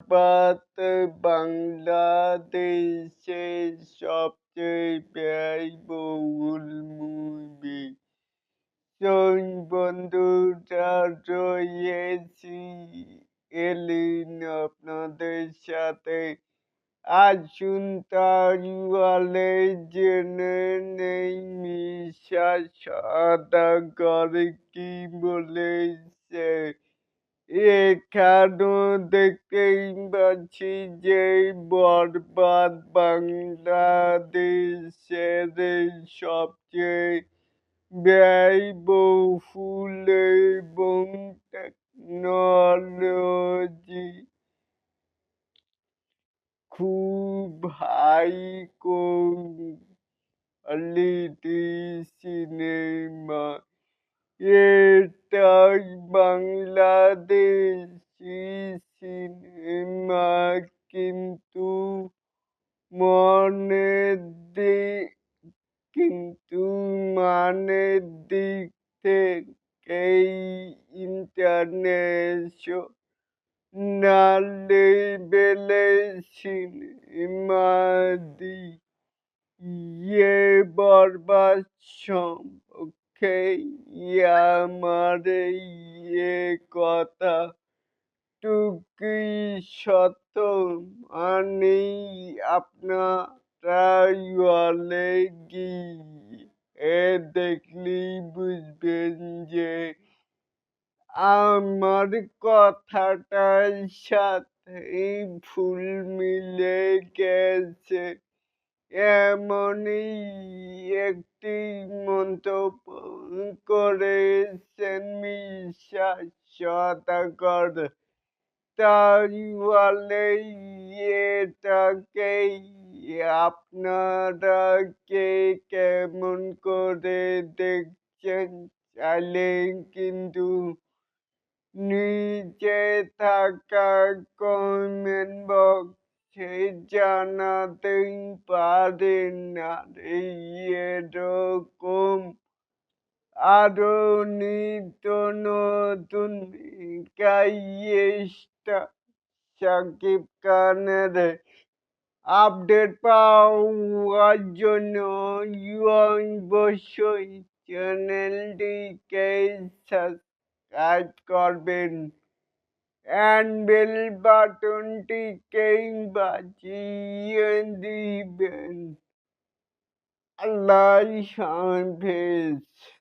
বরবাদ বাংলাদেশের সবচেয়ে ব্যয়বহুল মুভি বন্ধুরা রয়েছি এলিন, আপনাদের সাথে আসুন তারিওয়ালে জেনে নেই মিশা সদাগর কি বলেছে। এখানেও দেখতেই পাচ্ছি যে বরবাদ বাংলাদেশের সবচেয়ে ব্যয়বহুল এবং টেকনোলজি খুব হাই কোয়ালিটি সিনেমা এটাই বাংলাদেশি সিনেমা কিন্তু মনের দিক কিন্তু মানের দিক থেকেই ইন্টারন্যাশনাল লেভেলের সিনেমা দিয়ে বরবাদ সম্পর্কে আমার এ কথা। টুকুই সত্য মানে আপনারা হলে গিয়ে দেখলেই বুঝবেন যে আমার কথাটার সাথে ফুল মিলে গেছে। এমনই একটি মন্তব্য করেছেন মিশা সদাগর। তাহলে এটাকেই আপনারা কে কেমন করে দেখছেন? চাইলে কিন্তু নিচে থাকা কমেন্ট বক্সে জানাতেই পারেন আর এরকম আরও নিত্য নতুন গাইয়েস্টা সাকিব খানের আপডেট পাওয়ার জন্য অবশ্যই চ্যানেলটিকে সাবস্ক্রাইব করবেন। and Bill Barton came by and the Ben. Allah Shan Peace.